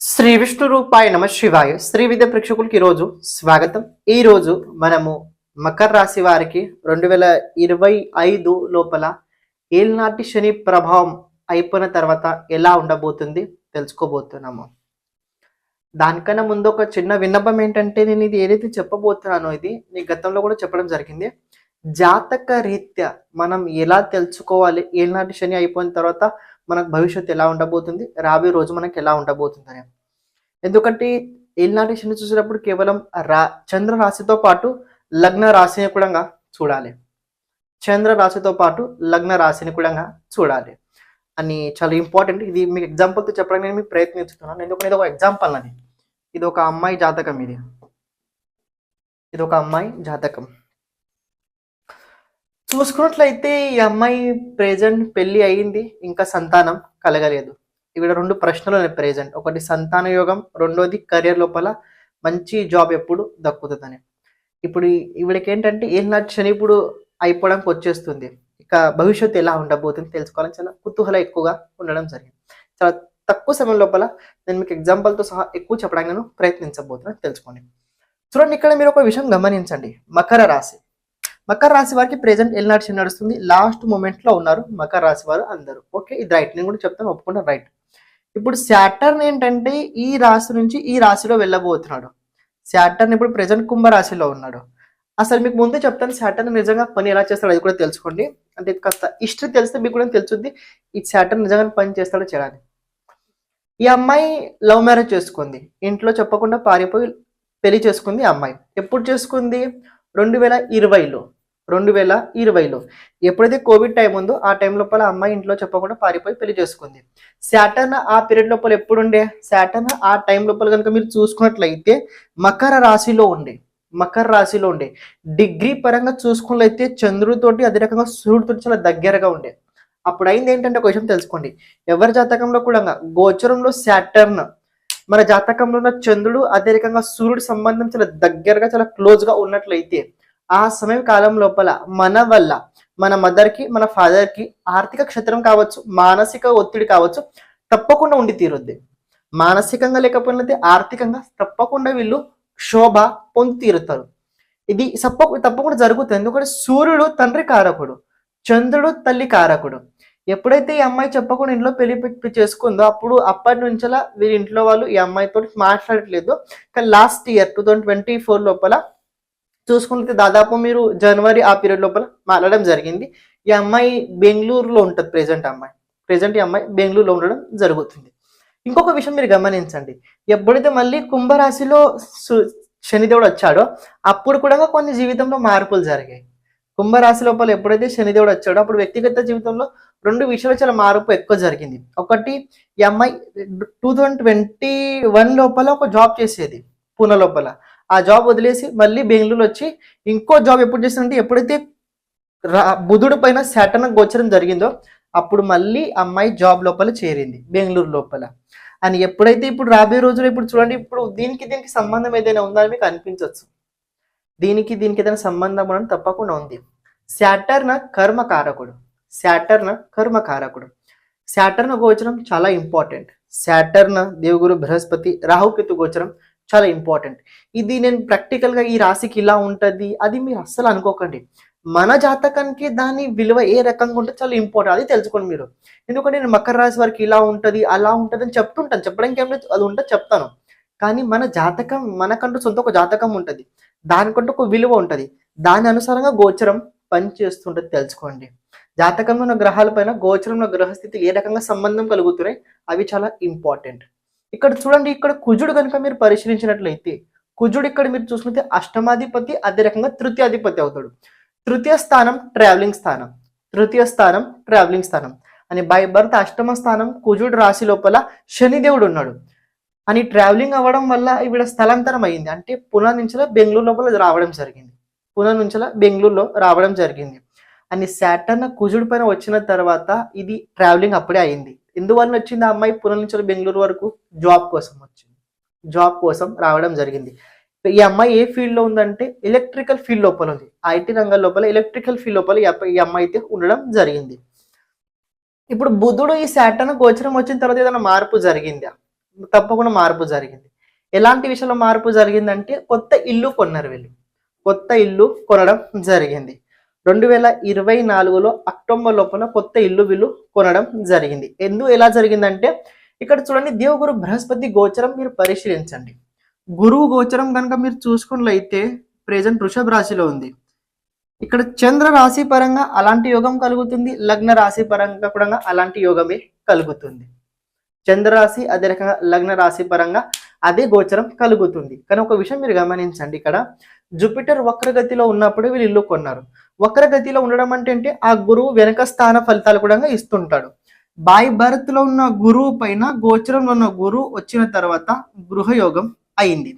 శ్రీ విష్ణు రూపాయ నమ శివాయ. శ్రీ విద్య ప్రేక్షకులకి ఈరోజు స్వాగతం. ఈరోజు మనము మకర రాశి వారికి రెండు వేల ఇరవై ఐదు లోపల ఏలినాటి శని ప్రభావం అయిపోయిన తర్వాత ఎలా ఉండబోతుంది తెలుసుకోబోతున్నాము. దానికన్నా ముందు ఒక చిన్న విన్నపం ఏంటంటే నేను ఇది ఏదైతే చెప్పబోతున్నానో ఇది నీ గతంలో కూడా చెప్పడం జరిగింది. జాతక రీత్యా మనం ఎలా తెలుసుకోవాలి? ఏలినాటి శని అయిపోయిన తర్వాత మనకు భవిష్యత్తు ఎలా ఉండబోతుంది? రాబోయే రోజు మనకి ఎలా ఉండబోతుంది అని ఎందుకంటే ఏలినాటి శని చూసినప్పుడు కేవలం రా చంద్ర రాశితో పాటు లగ్న రాశిని కూడా చూడాలి. చంద్ర రాశితో పాటు లగ్న రాశిని కూడా చూడాలి. అని చాలా ఇంపార్టెంట్. ఇది మీకు ఎగ్జాంపుల్తో చెప్పడానికి నేను మీకు ప్రయత్నిస్తున్నాను. ఎందుకంటే ఇది ఒక ఎగ్జాంపుల్ అని ఇది ఒక అమ్మాయి జాతకం ఇది. ఇది ఒక అమ్మాయి జాతకం. చూసుకున్నట్లయితే ఈ అమ్మాయి ప్రెజెంట్ పెళ్ళి అయింది ఇంకా సంతానం కలగలేదు. ఇక్కడ రెండు ప్రశ్నలు ఉన్నాయి ప్రెజెంట్ ఒకటి సంతాన యోగం రెండోది కెరియర్ లోపల మంచి జాబ్ ఎప్పుడు దక్కుతుందని. ఇప్పుడు ఈ- ఈవిడకి ఏంటంటే ఏం నచ్చని ఇప్పుడు అయిపోవడానికి వచ్చేస్తుంది. ఇక భవిష్యత్తు ఎలా ఉండబోతుంది తెలుసుకోవాలని చాలా కుతూహలం ఎక్కువగా ఉండడం జరిగింది. చాలా తక్కువ సమయం లోపల నేను మీకు ఎగ్జాంపుల్తో సహా ఎక్కువ చెప్పడానికి నేను ప్రయత్నించబోతున్నాను తెలుసుకోండి. చూడండి ఇక్కడ మీరు ఒక విషయం గమనించండి. మకర రాశి. మకర రాశి వారికి ప్రెజెంట్ ఎల్నాటి నడుస్తుంది. లాస్ట్ మూమెంట్లో ఉన్నారు మకర రాశి వారు అందరూ. ఓకే ఇది రైట్ నేను కూడా చెప్తాను ఒప్పుకుంటా రైట్ ఇప్పుడు శాటర్న్ ఏంటంటే ఈ రాశి నుంచి ఈ రాశిలో వెళ్ళబోతున్నాడు. శాటర్న్ ఇప్పుడు ప్రెజెంట్ కుంభరాశిలో ఉన్నాడు. అసలు మీకు ముందే చెప్తాను శాటర్న్ నిజంగా పని ఎలా చేస్తాడో అది కూడా తెలుసుకోండి. అంటే కాస్త హిస్టరీ తెలిస్తే మీకు కూడా తెలుస్తుంది ఈ శాటర్న్ నిజంగా పని చేస్తాడో చేయాలి. ఈ అమ్మాయి లవ్ మ్యారేజ్ చేసుకుంది. ఇంట్లో చెప్పకుండా పారిపోయి పెళ్ళి చేసుకుంది ఈ అమ్మాయి. ఎప్పుడు చేసుకుంది? రెండు వేల ఇరవైలో. రెండు వేల ఇరవైలో. ఎప్పుడైతే కోవిడ్ టైం ఉందో ఆ టైం లోపల అమ్మాయి ఇంట్లో చెప్పకుండా పారిపోయి పెళ్ళి చేసుకుంది. శాటర్న్ ఆ పీరియడ్ లోపల ఎప్పుడుండే? శాటర్న్ ఆ టైం లోపల కనుక మీరు చూసుకున్నట్లయితే మకర రాశిలో ఉండే. మకర రాశిలో ఉండే. డిగ్రీ పరంగా చూసుకున్నట్లయితే చంద్రుడితోటి అదే రకంగా సూర్యుడితో చాలా దగ్గరగా ఉండే. అప్పుడు అయింది ఏంటంటే ఒక విషయం తెలుసుకోండి. ఎవరి జాతకంలో కూడా గోచరంలో శాటర్న్. మన జాతకంలో ఉన్న చంద్రుడు అదే రకంగా సూర్యుడు సంబంధం చాలా దగ్గరగా చాలా క్లోజ్గా ఉన్నట్లయితే ఆ సమయం కాలం లోపల మన వల్ల మన మదర్కి మన ఫాదర్కి ఆర్థిక క్షేత్రం కావచ్చు మానసిక ఒత్తిడి కావచ్చు తప్పకుండా ఉండి తీరుద్ది. మానసికంగా లేకపోయినది ఆర్థికంగా తప్పకుండా వీళ్ళు శోభ పొంది తీరుతారు. ఇది తప్ప తప్పకుండా జరుగుతుంది. ఎందుకంటే సూర్యుడు తండ్రి కారకుడు చంద్రుడు తల్లి కారకుడు. ఎప్పుడైతే ఈ అమ్మాయి చెప్పకుండా ఇంట్లో పెళ్ళి పెట్టి చేసుకుందో అప్పుడు అప్పటి నుంచలా వీరి ఇంట్లో వాళ్ళు ఈ అమ్మాయితో మాట్లాడట్లేదు. కానీ last year two thousand twenty four లోపల చూసుకుంటే దాదాపు మీరు జనవరి ఆ పీరియడ్ లోపల మాట్లాడడం జరిగింది. ఈ అమ్మాయి బెంగళూరులో ఉంటుంది ప్రెసెంట్ అమ్మాయి. ప్రెసెంట్ ఈ అమ్మాయి బెంగళూరులో ఉండడం జరుగుతుంది. ఇంకొక విషయం మీరు గమనించండి. ఎప్పుడైతే మళ్ళీ కుంభరాశిలో సు- శనిదేవుడు వచ్చాడో అప్పుడు కూడా కొన్ని జీవితంలో మార్పులు జరిగాయి. కుంభరాశి లోపల ఎప్పుడైతే శనిదేవుడు వచ్చాడో అప్పుడు వ్యక్తిగత జీవితంలో రెండు విషయాలు చాలా మార్పు ఎక్కువ జరిగింది. ఒకటి ఈ అమ్మాయి టూ థౌజండ్ ట్వంటీ వన్ లోపల ఒక జాబ్ చేసేది పూణె లోపల. ఆ జాబ్ వదిలేసి మళ్ళీ బెంగళూరు వచ్చి ఇంకో జాబ్ ఎప్పుడు చేసిందంటే ఎప్పుడైతే రా- బుధుడు పైన శాటన గోచరం జరిగిందో అప్పుడు మళ్ళీ అమ్మాయి జాబ్ లోపల చేరింది బెంగళూరు లోపల. అని ఎప్పుడైతే ఇప్పుడు రాబోయే రోజులు ఇప్పుడు చూడండి ఇప్పుడు దీనికి దీనికి సంబంధం ఏదైనా ఉందా అని మీకు అనిపించవచ్చు దీనికి దీనికి ఏదైనా సంబంధం ఉండడం తప్పకుండా ఉంది. శాటర్న కర్మకారకుడు శాటర్న కర్మకారకుడు. శాటర్న గోచరం చాలా ఇంపార్టెంట్ శాటర్న దేవుగురు బృహస్పతి రాహుకేతు గోచరం చాలా ఇంపార్టెంట్ ఇది నేను ప్రాక్టికల్గా ఈ రాశికి ఇలా ఉంటుంది అది మీరు అస్సలు అనుకోకండి. మన జాతకానికి దాని విలువ ఏ రకంగా ఉంటే చాలా ఇంపార్టెంట్ అది తెలుసుకోండి మీరు. ఎందుకంటే నేను మకర రాశి వారికి ఇలా ఉంటుంది అలా ఉంటుంది అని చెప్తుంటాను. చెప్పడానికి ఏం లేదు అది ఉంటే చెప్తాను. కానీ మన జాతకం మనకంటూ సొంత ఒక జాతకం ఉంటుంది. దానికంటూ ఒక విలువ ఉంటుంది. దాని అనుసారంగా గోచరం పనిచేస్తుంటుంది తెలుసుకోండి. జాతకంలో ఉన్న గ్రహాల పైన గోచరంలో గ్రహస్థితి ఏ రకంగా సంబంధం కలుగుతున్నాయి అవి చాలా ఇంపార్టెంట్ ఇక్కడ చూడండి ఇక్కడ కుజుడు కనుక మీరు పరిశీలించినట్లయితే కుజుడు ఇక్కడ మీరు చూసుకుంటే అష్టమాధిపతి అదే రకంగా తృతీయాధిపతి అవుతాడు. తృతీయ స్థానం ట్రావెలింగ్ స్థానం. తృతీయ స్థానం ట్రావెలింగ్ స్థానం. అని బై బర్త్ అష్టమ స్థానం కుజుడు రాశి లోపల శనిదేవుడు ఉన్నాడు. అని ట్రావెలింగ్ అవ్వడం వల్ల ఈవిడ స్థలాంతరం అయింది అంటే పునా నుంచి బెంగళూరు లోపల రావడం జరిగింది. పునా నుంచి బెంగళూరులో రావడం జరిగింది. అని శాటర్న్ కుజుడు పైన వచ్చిన తర్వాత ఇది ట్రావెలింగ్ అప్పుడే అయింది. ఎందువల్ల వచ్చింది ఆ అమ్మాయి పునా నుంచి బెంగళూరు వరకు? జాబ్ కోసం వచ్చింది. జాబ్ కోసం రావడం జరిగింది. ఈ అమ్మాయి ఏ ఫీల్డ్లో ఉందంటే ఎలక్ట్రికల్ ఫీల్డ్ లోపల ఉంది. ఐటీ రంగం లోపల ఎలక్ట్రికల్ ఫీల్డ్ లోపల ఈ అమ్మాయి అయితే ఉండడం జరిగింది. ఇప్పుడు బుధుడు ఈ శాటన్ గోచరం వచ్చిన తర్వాత ఏదైనా మార్పు జరిగిందా? తప్పకుండా మార్పు జరిగింది. ఎలాంటి విషయంలో మార్పు జరిగిందంటే కొత్త ఇల్లు కొన్నారు వీళ్ళు. కొత్త ఇల్లు కొనడం జరిగింది. రెండు వేల ఇరవై నాలుగులో అక్టోబర్ లోపల కొత్త ఇల్లు వీళ్ళు కొనడం జరిగింది. ఎందుకు ఎలా జరిగిందంటే ఇక్కడ చూడండి దేవగురు బృహస్పతి గోచరం మీరు పరిశీలించండి. గురువు గోచరం కనుక మీరు చూసుకున్నట్లయితే ప్రెజెంట్ వృషభ రాశిలో ఉంది. ఇక్కడ చంద్ర రాశి పరంగా అలాంటి యోగం కలుగుతుంది లగ్న రాశి పరంగా కూడా అలాంటి యోగమే కలుగుతుంది. చంద్ర రాశి అదే రకంగా లగ్న రాశి పరంగా అదే గోచరం కలుగుతుంది. కానీ ఒక విషయం మీరు గమనించండి ఇక్కడ. జూపిటర్ వక్రగతిలో ఉన్నప్పుడు వీళ్ళు ఇల్లు కొన్నారు. వక్రగతిలో ఉండడం అంటే ఏంటి? ఆ గురువు వెనక స్థాన ఫలితాలు కూడా ఇస్తుంటాడు. బాయ్ భరత్లో ఉన్న గురువు పైన గోచరంలో ఉన్న గురువు వచ్చిన తర్వాత గృహయోగం అయింది.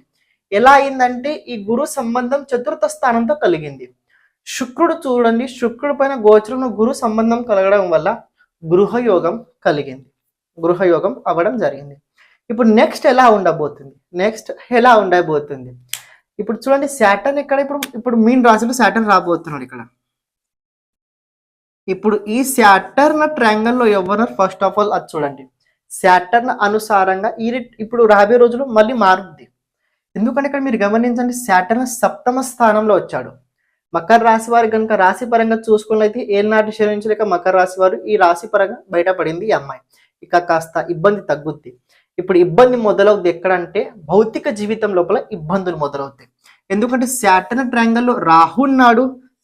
ఎలా అయిందంటే ఈ గురు సంబంధం చతుర్థ స్థానంతో కలిగింది. శుక్రుడు చూడండి శుక్రుడు పైన గోచరంలో గురు సంబంధం కలగడం వల్ల గృహయోగం కలిగింది. గృహయోగం అవ్వడం జరిగింది. ఇప్పుడు నెక్స్ట్ ఎలా ఉండబోతుంది? నెక్స్ట్ ఎలా ఉండబోతుంది? ఇప్పుడు చూడండి శాటర్న్ ఇక్కడ ఇప్పుడు ఇప్పుడు మీన్ రాశిలో శాటర్న్ రాబోతున్నాడు ఇక్కడ. ఇప్పుడు ఈ శాటర్న్ ట్రయాంగల్లో ఎవరు? ఫస్ట్ ఆఫ్ ఆల్ అది చూడండి. శాటర్న్ అనుసారంగా ఈ ఇప్పుడు రాబోయే రోజులు మళ్ళీ మారుద్ది. ఎందుకంటే ఇక్కడ మీరు గమనించండి శాటర్న్ సప్తమ స్థానంలో వచ్చాడు. మకర రాశి వారు కనుక రాశి పరంగా చూసుకున్నైతే ఏనాటి శని లేక మకర రాశి వారు ఈ రాశి పరంగా బయటపడింది ఈ అమ్మాయి. ఇక కాస్త ఇబ్బంది తగ్గుద్ది. ఇప్పుడు ఇబ్బంది మొదలవుద్ది ఎక్కడంటే భౌతిక జీవితం లోపల ఇబ్బందులు మొదలవుతాయి. ఎందుకంటే శాటర్న్ ట్రయాంగల్లో రాహు నాడు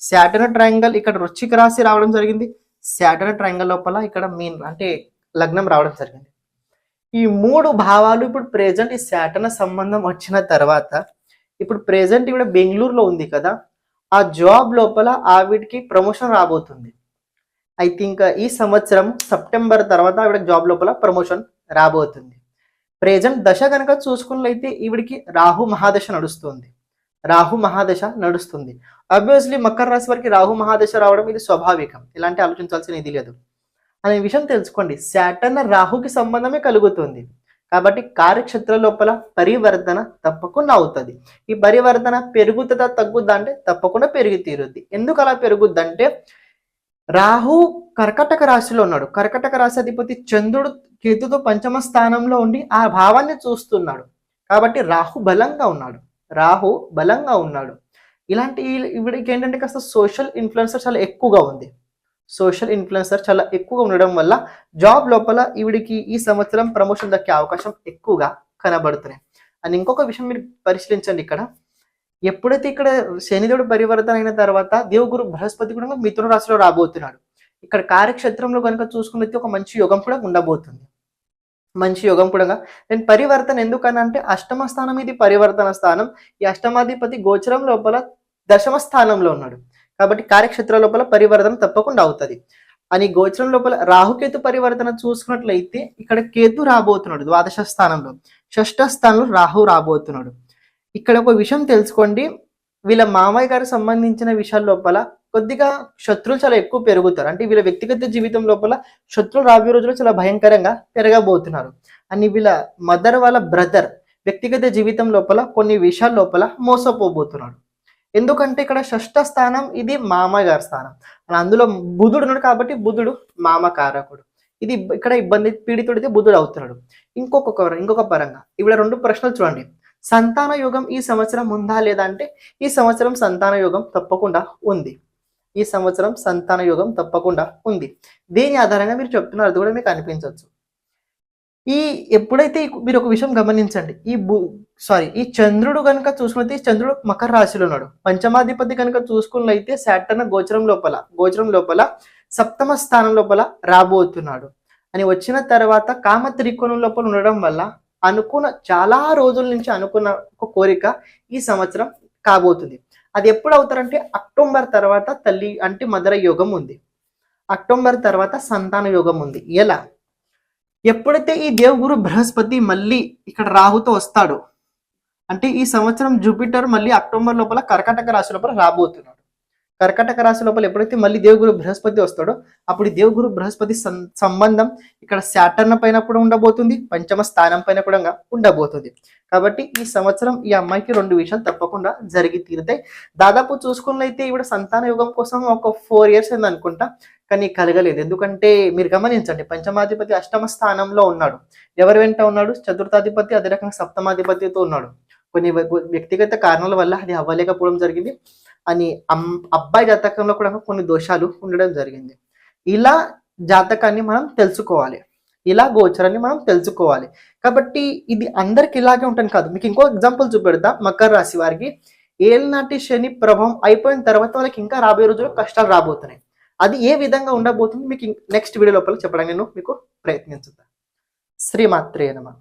శాటర్న్ ట్రయాంగల్ ఇక్కడ రుచిక రాశి రావడం జరిగింది. శాటర్న్ ట్రయాంగల్ లోపల ఇక్కడ మీన్ అంటే లగ్నం రావడం జరిగింది. ఈ మూడు భావాలు ఇప్పుడు ప్రెజెంట్ ఈ శాటర్న్ సంబంధం వచ్చిన తర్వాత ఇప్పుడు ప్రెజెంట్ ఇక్కడ బెంగళూరులో ఉంది కదా. ఆ జాబ్ లోపల ఆవిడకి ప్రమోషన్ రాబోతుంది. ఐ థింక్ ఈ సంవత్సరం సెప్టెంబర్ తర్వాత ఆవిడ జాబ్ లోపల ప్రమోషన్ రాబోతుంది. ప్రజెంట్ దశ కనుక చూసుకున్నట్లయితే ఈవిడికి రాహు మహాదశ నడుస్తుంది. రాహు మహాదశ నడుస్తుంది. అబ్వియస్లీ మకర రాశి వారికి రాహు మహాదశ రావడం ఇది స్వాభావికం. ఇలాంటి ఆలోచించాల్సిన ఇది లేదు. అనే విషయం తెలుసుకోండి. శాటర్న్ రాహుకి సంబంధమే కలుగుతుంది. కాబట్టి కార్యక్షేత్ర లోపల పరివర్తన తప్పకుండా అవుతుంది. ఈ పరివర్తన పెరుగుతుందా తగ్గుద్దా అంటే తప్పకుండా పెరిగి తీరుద్ది. ఎందుకు అలా పెరుగుద్ది అంటే రాహు కర్కటక రాశిలో ఉన్నాడు. కర్కటక రాశి అధిపతి చంద్రుడు కేతుతో పంచమ స్థానంలో ఉండి ఆ భావాన్ని చూస్తున్నాడు. కాబట్టి రాహు బలంగా ఉన్నాడు. రాహు బలంగా ఉన్నాడు. ఇలాంటి ఇవిడికి ఏంటంటే కాస్త సోషల్ ఇన్ఫ్లుయెన్సర్ చాలా ఎక్కువగా ఉంది. సోషల్ ఇన్ఫ్లుయెన్సర్ చాలా ఎక్కువగా ఉండడం వల్ల జాబ్ లోపల ఈవిడికి ఈ సంవత్సరం ప్రమోషన్ దక్కే అవకాశం ఎక్కువగా కనబడుతున్నాయి. అని ఇంకొక విషయం మీరు పరిశీలించండి ఇక్కడ. ఎప్పుడైతే ఇక్కడ శనిదేవుడు పరివర్తన అయిన తర్వాత దేవుగురు బృహస్పతి కూడా మిథున రాశిలో రాబోతున్నాడు. ఇక్కడ కార్యక్షేత్రంలో కనుక చూసుకున్నైతే ఒక మంచి యోగం కూడా ఉండబోతుంది. మంచి యోగం కూడా నేను పరివర్తన ఎందుకనంటే అష్టమ స్థానం ఇది పరివర్తన స్థానం. ఈ అష్టమాధిపతి గోచరం లోపల దశమ స్థానంలో ఉన్నాడు. కాబట్టి కార్యక్షేత్ర లోపల పరివర్తన తప్పకుండా అవుతుంది. అని గోచరం లోపల రాహుకేతు పరివర్తన చూసుకున్నట్లయితే ఇక్కడ కేతు రాబోతున్నాడు ద్వాదశ స్థానంలో. షష్ఠ స్థానంలో రాహు రాబోతున్నాడు. ఇక్కడ ఒక విషయం తెలుసుకోండి. వీళ్ళ మామయ్య గారికి సంబంధించిన విషయాల లోపల కొద్దిగా శత్రులు చాలా ఎక్కువ పెరుగుతారు. అంటే వీళ్ళ వ్యక్తిగత జీవితం లోపల శత్రులు రాబోయే రోజుల్లో చాలా భయంకరంగా పెరగబోతున్నారు. అని వీళ్ళ మదర్ వాళ్ళ బ్రదర్ వ్యక్తిగత జీవితం లోపల కొన్ని విషయాల లోపల మోసపోబోతున్నాడు ఎందుకంటే ఇక్కడ షష్ఠ స్థానం ఇది మామగారి స్థానం. అందులో బుధుడు ఉన్నాడు కాబట్టి బుధుడు మామకారకుడు. ఇది ఇక్కడ ఇబ్బంది పీడితుడితే బుధుడు అవుతున్నాడు. ఇంకొక ఇంకొక పరంగా ఇవిడ రెండు ప్రశ్నలు చూడండి. సంతాన యోగం ఈ సంవత్సరం ఉందా లేదా అంటే ఈ సంవత్సరం సంతాన యోగం తప్పకుండా ఉంది. ఈ సంవత్సరం సంతాన యోగం తప్పకుండా ఉంది. దేని ఆధారంగా మీరు చెప్తున్నారు అది కూడా మీకు అనిపించవచ్చు. ఈ ఎప్పుడైతే మీరు ఒక విషయం గమనించండి. ఈ భూ సారీ ఈ చంద్రుడు కనుక చూసుకున్నైతే ఈ చంద్రుడు మకర రాశిలో ఉన్నాడు. పంచమాధిపతి కనుక చూసుకున్నైతే శాటర్న గోచరం లోపల గోచరం లోపల సప్తమ స్థానం లోపల రాబోతున్నాడు. అని వచ్చిన తర్వాత కామ త్రికోణం లోపల ఉండడం వల్ల అనుకున్న చాలా రోజుల నుంచి అనుకున్న ఒక కోరిక ఈ సంవత్సరం కాబోతుంది. అది ఎప్పుడు అవుతారంటే అక్టోబర్ తర్వాత తల్లి అంటే మదర యోగం ఉంది. అక్టోబర్ తర్వాత సంతాన యోగం ఉంది. ఎలా? ఎప్పుడైతే ఈ దేవగురు బృహస్పతి మళ్ళీ ఇక్కడ రాహుతో వస్తాడో అంటే ఈ సంవత్సరం జూపిటర్ మళ్ళీ అక్టోబర్ లోపల కర్కాటక రాశి లోపల రాబోతున్నాడు. కర్కటక రాశి లోపల ఎప్పుడైతే మళ్ళీ దేవగురు బృహస్పతి వస్తాడో అప్పుడు దేవగురు బృహస్పతి సం- సంబంధం ఇక్కడ శాటర్న పైన కూడా ఉండబోతుంది పంచమ స్థానం పైన కూడా ఉండబోతుంది. కాబట్టి ఈ సంవత్సరం ఈ అమ్మాయికి రెండు విషయాలు తప్పకుండా జరిగి తీరుతాయి. దాదాపు చూసుకున్నైతే ఈవిడ సంతాన యుగం కోసం ఒక ఫోర్ ఇయర్స్ అయింది అనుకుంటా కానీ కలగలేదు. ఎందుకంటే మీరు గమనించండి పంచమాధిపతి అష్టమ స్థానంలో ఉన్నాడు. ఎవరి వెంట ఉన్నాడు? చతుర్థాధిపతి అదే రకంగా సప్తమాధిపతితో ఉన్నాడు. కొన్ని వ్యక్తిగత కారణాల వల్ల అది అవ్వలేకపోవడం జరిగింది. అని అమ్- అబ్బాయి జాతకంలో కూడా కొన్ని దోషాలు ఉండడం జరిగింది. ఇలా జాతకాన్ని మనం తెలుసుకోవాలి. ఇలా గోచరాన్ని మనం తెలుసుకోవాలి. కాబట్టి ఇది అందరికి ఇలాగే ఉంటుంది కాదు. మీకు ఇంకో ఎగ్జాంపుల్ చూపెడతా. మకర రాశి వారికి ఏలినాటి శని ప్రభావం అయిపోయిన తర్వాత వాళ్ళకి ఇంకా రాబోయే రోజుల్లో కష్టాలు రాబోతున్నాయి. అది ఏ విధంగా ఉండబోతుంది? మీకు నెక్స్ట్ వీడియో లోపల చెప్పడానికి నేను మీకు ప్రయత్నించుతా. శ్రీమాత్రే నమ.